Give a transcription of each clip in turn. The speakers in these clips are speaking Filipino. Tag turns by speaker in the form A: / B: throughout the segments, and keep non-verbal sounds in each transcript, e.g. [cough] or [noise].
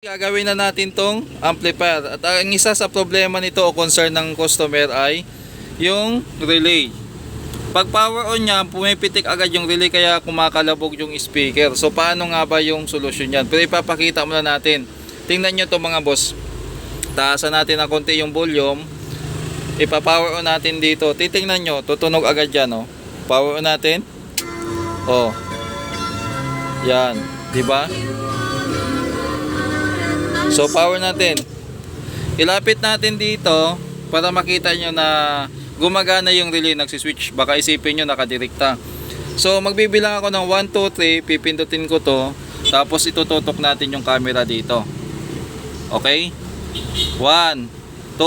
A: Gagawin na natin tong amplifier. At ang isa sa problema nito o concern ng customer ay yung relay. Pag power on niya, pumipitik agad yung relay kaya kumakalabog yung speaker. So paano nga ba yung solusyon niyan? Pero ipapakita muna natin. Tingnan nyo to mga boss. Taasan natin ng konti yung volume. Ipa-power on natin dito. Titingnan nyo, tutunog agad yan. Oh. Power on natin. Oh. Yan. Di ba? So power natin. Ilapit natin dito para makita nyo na gumagana yung relay nagsiswitch. Baka isipin nyo nakadirekta. So magbibilang ako ng 1, 2, 3. Pipindutin ko to. Tapos itututok natin yung camera dito. Okay? 1, 2,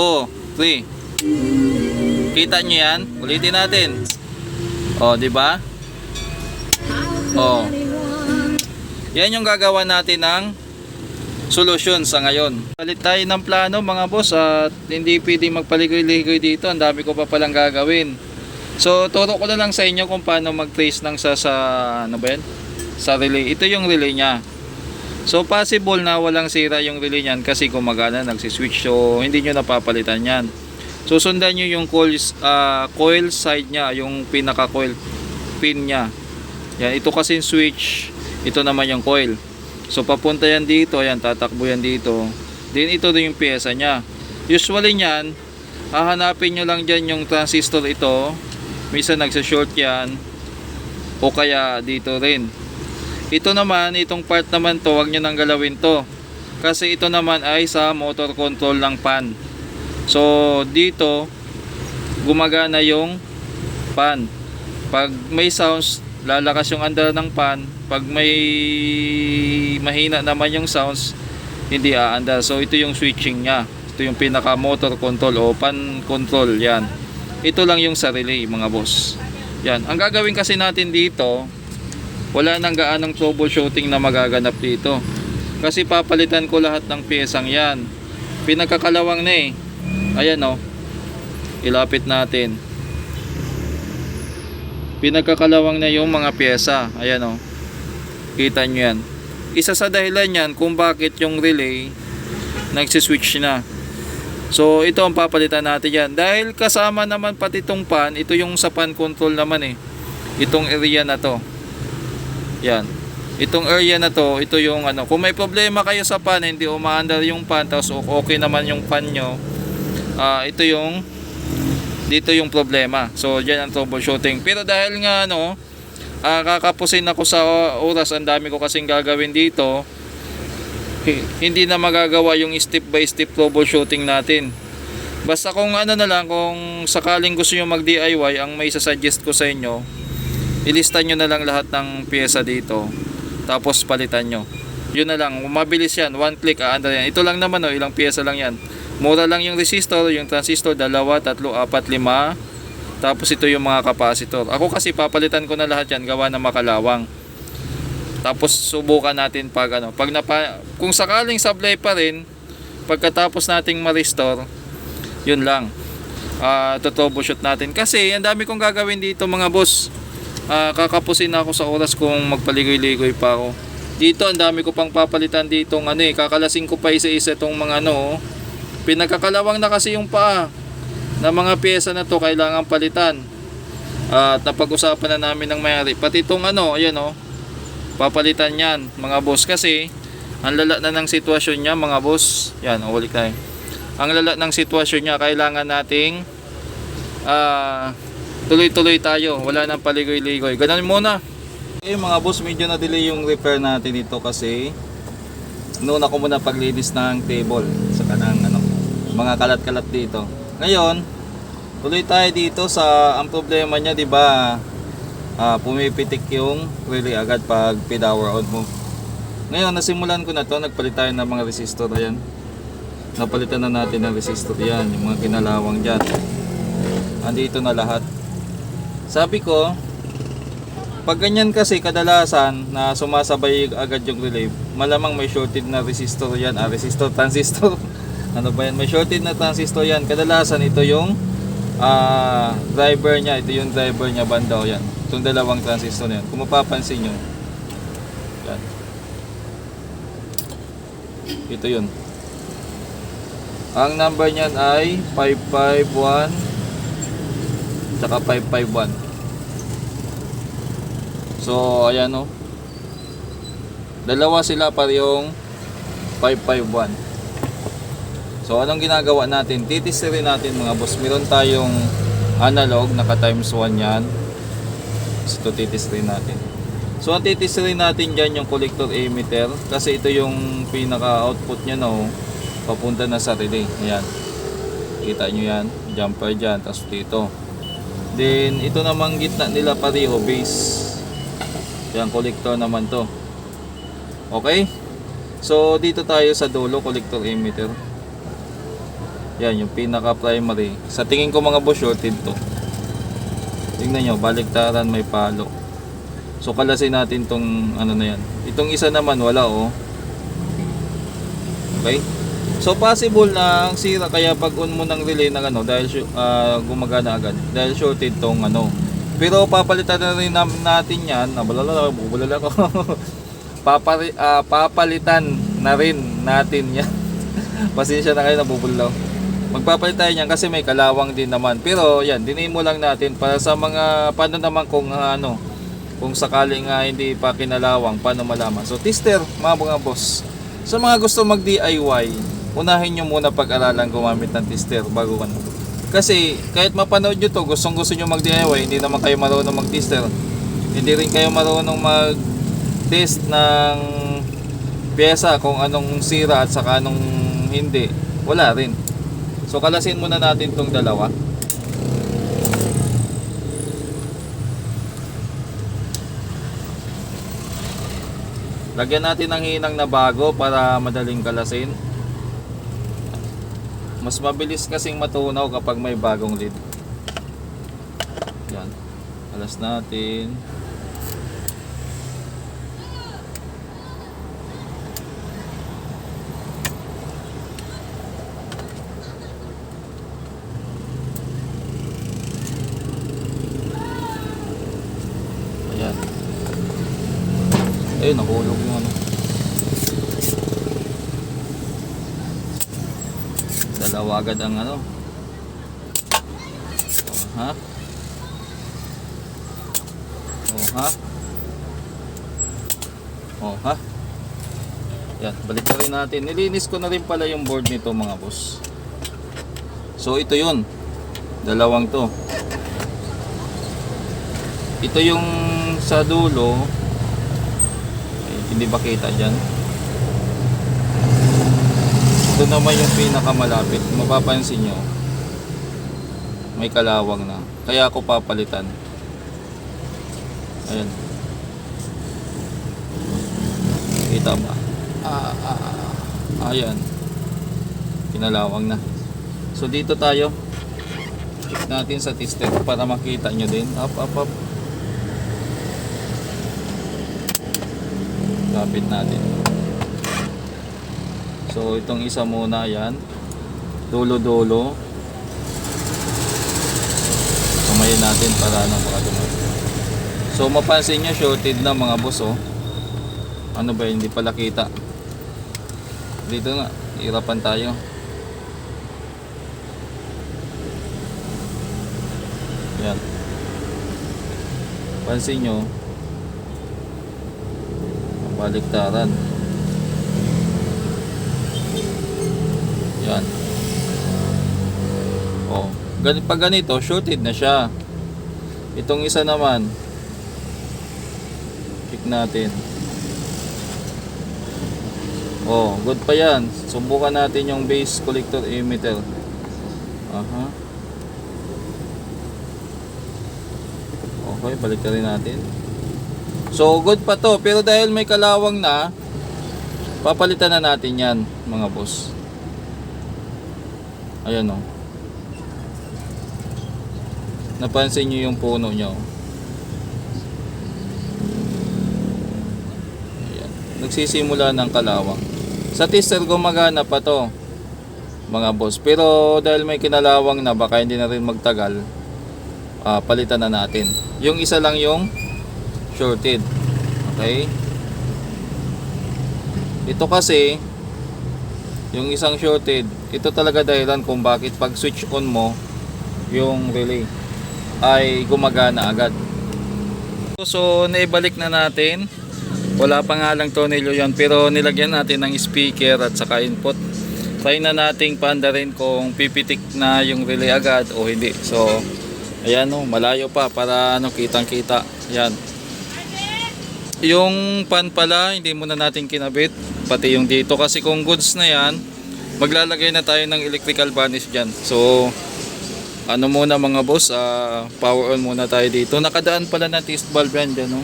A: 3. Kita nyo yan? Ulitin natin. O, di ba? O. Yan yung gagawa natin ng solusyon sa ngayon. Palit tayo ng plano mga boss at hindi pwedeng magpaligoy-ligoy dito. Ang dami ko pa palang gagawin. So, turo ko na lang sa inyo kung paano mag-trace ng sa, sa ano ba yan? Sa relay. Ito yung relay niya. So, possible na walang sira yung relay niyan kasi gumagana, nagsiswitch. So, hindi nyo napapalitan yan. So, sundan nyo yung coil, ah, coil side niya, yung pinaka-coil pin niya. Yan, ito kasi switch. Ito naman yung coil. So papunta yan dito, ayan tatakbo yan dito. Then ito din yung pyesa niya. Usually niyan, hahanapin nyo lang dyan yung transistor ito. Minsan nagsa-short yan. O kaya dito rin. Ito naman, itong part naman to, wag nyo nang galawin to. Kasi ito naman ay sa motor control ng pan. So dito, gumagana yung pan. Pag may sounds, lalakas yung andar ng pan. Pag may mahina naman yung sounds, hindi aandar. So ito yung switching niya. Ito yung pinaka motor control o pan control yan. Ito lang yung sa relay mga boss. Yan. Ang gagawin kasi natin dito, wala nang gaanong troubleshooting na magaganap dito. Kasi papalitan ko lahat ng piyesang yan. Pinagkakalawang na eh. Ayan o. Ilapit natin. Pinagkakalawang na yung mga pyesa. Ayan o. Kita nyo yan. Isa sa dahilan yan kung bakit yung relay nagsiswitch na. So ito ang papalitan natin yan. Dahil kasama naman pati itong pan, ito yung sa pan control naman eh. Itong area na to. Yan. Itong area na to, ito yung ano. Kung may problema kayo sa pan, hindi umaandar yung pan, tapos okay naman yung pan nyo. ah ito yung dito yung problema. So, dyan ang troubleshooting. Pero dahil nga ano, ah, kakapusin ako sa oras, ang dami ko kasing gagawin dito, hi- hindi na magagawa yung step by step troubleshooting natin. Basta kung ano na lang, kung sakaling gusto nyo mag DIY, ang may sasuggest ko sa inyo, ilista nyo na lang lahat ng pyesa dito, tapos palitan nyo. Yun na lang, mabilis yan, one click, aandar yan. Ito lang naman, oh, ilang pyesa lang yan. Mura lang yung resistor, yung transistor, dalawa, tatlo, apat, lima. Tapos ito yung mga capacitor. Ako kasi papalitan ko na lahat yan, gawa na makalawang. Tapos subukan natin pag ano, pag napa, kung sakaling sablay pa rin, pagkatapos nating ma-restore, yun lang. Uh, troubleshoot natin. Kasi ang dami kong gagawin dito mga boss. Ah, kakapusin ako sa oras kung magpaligoy-ligoy pa ako. Dito ang dami ko pang papalitan dito ng ano eh, kakalasin ko pa isa-isa tong mga ano. oh. Pinagkakalawang na kasi yung paa na mga pyesa na to kailangan palitan. At napag-usapan na namin ng mayari. Pati itong ano, ayan oh, papalitan yan mga boss kasi ang lala na ng sitwasyon niya mga boss. Yan, oh, ulit tayo. Ang lala ng sitwasyon niya kailangan nating ah tuloy-tuloy tayo. Wala nang paligoy-ligoy. Ganun muna. Okay mga boss, medyo na-delay yung repair natin dito kasi noon ako muna paglinis ng table sa kanang ano, mga kalat-kalat dito. Ngayon, tuloy tayo dito sa ang problema niya, 'di ba? Ah, pumipitik yung relay agad pag power on mo. Ngayon, nasimulan ko na to, nagpalit tayo ng mga resistor ayan. Napalitan na natin ng resistor yan, yung mga kinalawang dyan. Andito na lahat. Sabi ko, pag ganyan kasi kadalasan na sumasabay agad yung relay, malamang may shorted na resistor yan, ah, resistor, transistor. [laughs] ano ba yan? May shorted na transistor yan. Kadalasan ito yung ah, driver niya, ito yung driver niya banda o yan. Itong dalawang transistor na yan. Kung mapapansin nyo, yan. Ito yun. Ang number niyan ay 551 tsaka 551. So, ayan o. Dalawa sila parehong 551. So, anong ginagawa natin? Titistirin natin mga boss. Meron tayong analog, naka times 1 yan. So, ito titistirin natin. So, ang titistirin natin dyan yung collector emitter. Kasi ito yung pinaka-output niya no. Papunta na sa relay. Ayan. Kita nyo yan. Jumper dyan. Tapos dito. Then, ito namang gitna nila pareho. Base. Yan, collector naman to. Okay? So, dito tayo sa dulo, collector emitter. Yan, yung pinaka-primary. Sa tingin ko mga boss, shorted to. Tingnan nyo, baliktaran may palo. So, kalasin natin tong ano na yan. Itong isa naman, wala oh. Okay? So, possible na ang sira kaya pag on mo ng relay ng ano, dahil ah, gumagana agad. Dahil shorted tong ano. Pero papalitan na rin natin yan. Nabalala, bubulala ko. Papari, ah, papalitan na rin natin yan. [laughs] Pasensya na kayo, nabubulaw. Magpapalit tayo niyan kasi may kalawang din naman. Pero yan, dinin mo lang natin para sa mga, paano naman kung ah, ano, kung sakaling nga hindi pa kinalawang, paano malaman. So, tester, mga mga boss. Sa mga gusto mag-DIY, unahin nyo muna pag-aralan gumamit ng tester bago ano. Kasi kahit mapanood nyo to, gustong gusto nyo mag-DIY, hindi naman kayo marunong mag-tester. Hindi rin kayo marunong mag-test ng pyesa kung anong sira at saka anong hindi. Wala rin. So kalasin muna natin tong dalawa. Lagyan natin ng hinang na bago para madaling kalasin. Mas mabilis kasing matunaw kapag may bagong lid. Yan. Alas natin. Ayan. Ayun, nahulog yung ano. Dalawa agad ang ano. Oh, ha? Oh, ha? Oh, ha? Yan, balik na rin natin. Nilinis ko na rin pala yung board nito mga boss. So, ito yun. Dalawang to. Ito yung sa dulo. Hindi ba kita dyan? Ito naman yung pinakamalapit. Mapapansin nyo. May kalawang na. Kaya ako papalitan. Ayan. Kita ba? Ah, ah, ah. Ayan. Pinalawang na. So dito tayo. Check natin sa tester para makita nyo din. Up, up, up. Kapit natin. So itong isa muna yan. Dulo-dulo. Kamayin natin para ano makadumay. So mapansin nyo shorted na mga boss oh. Ano ba hindi pala kita. Dito nga, hirapan tayo. Yan. Pansin nyo, baliktaran. Yan. Oh, ganit pag ganito, shorted na siya. Itong isa naman, check natin. Oh, good pa yan. Subukan natin yung base collector emitter. Aha. Okay, balik ka rin natin. So, good pa to. Pero dahil may kalawang na, papalitan na natin yan, mga boss. Ayan o. Napansin nyo yung puno nyo. Ayan. Nagsisimula ng kalawang. Sa tester gumagana pa to mga boss. Pero dahil may kinalawang na baka hindi na rin magtagal, ah, palitan na natin. Yung isa lang yung shorted. Okay? Ito kasi yung isang shorted, ito talaga dahilan kung bakit pag switch on mo yung relay ay gumagana agad. So, naibalik na natin. Wala pa nga lang tornilyo yan pero nilagyan natin ng speaker at saka input. Try na nating paandarin kung pipitik na yung relay agad o hindi. So, ayan o, malayo pa para ano, kitang kita. Ayan. Yung pan pala, hindi muna natin kinabit. Pati yung dito kasi kung goods na yan, maglalagay na tayo ng electrical vanish dyan. So, ano muna mga boss, ah, power on muna tayo dito. Nakadaan pala na test valve yan dyan, no?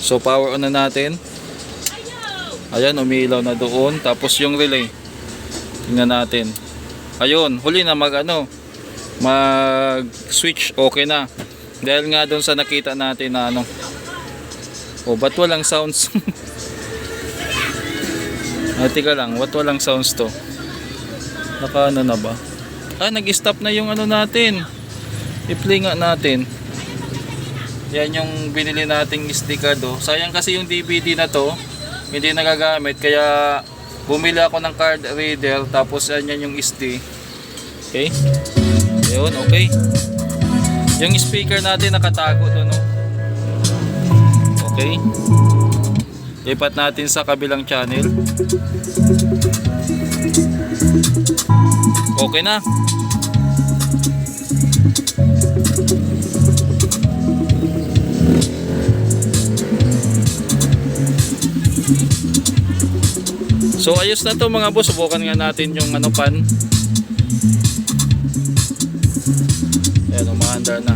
A: So, power on na natin. Ayan, umiilaw na doon. Tapos yung relay. Tingnan natin. Ayun, huli na mag ano, mag switch okay na. Dahil nga doon sa nakita natin na ano. O, ba't walang sounds? [laughs] ah, tika lang, ba't walang sounds to? Naka ano na ba? Ah, nag-stop na yung ano natin. I-play nga natin. Yan yung binili nating card oh. Sayang kasi yung DVD na to, hindi nagagamit kaya bumili ako ng card reader tapos yan yan yung SD. Okay? Ayun, okay. Yung speaker natin nakatago doon no. Okay. Lipat natin sa kabilang channel. Okay na. So ayos na to mga boss, subukan nga natin yung ano pan. Ayan, umaandar na.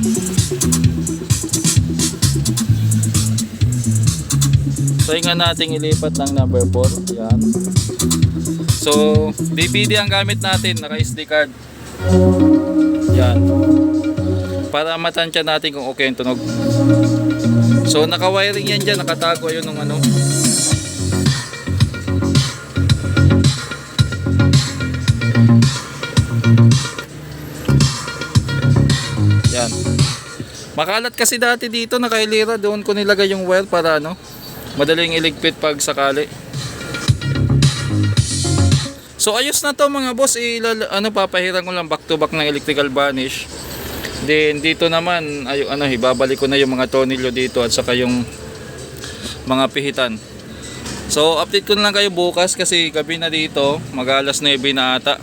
A: Yun nga natin ilipat ng number 4. Yan. So, DVD ang gamit natin, naka SD card. Yan. Para matansya natin kung okay yung tunog. So, naka-wiring yan dyan, nakatago yun ng ano. Yan. Makalat kasi dati dito, nakailira. Doon ko nilagay yung wire para ano, madaling iligpit pag sakali. So ayos na to mga boss, ilal ano papahiran ko lang back to back ng electrical vanish. Then dito naman ay ano ibabalik ko na yung mga tornilyo dito at saka yung mga pihitan. So update ko na lang kayo bukas kasi gabi na dito, mag alas 9 na ata.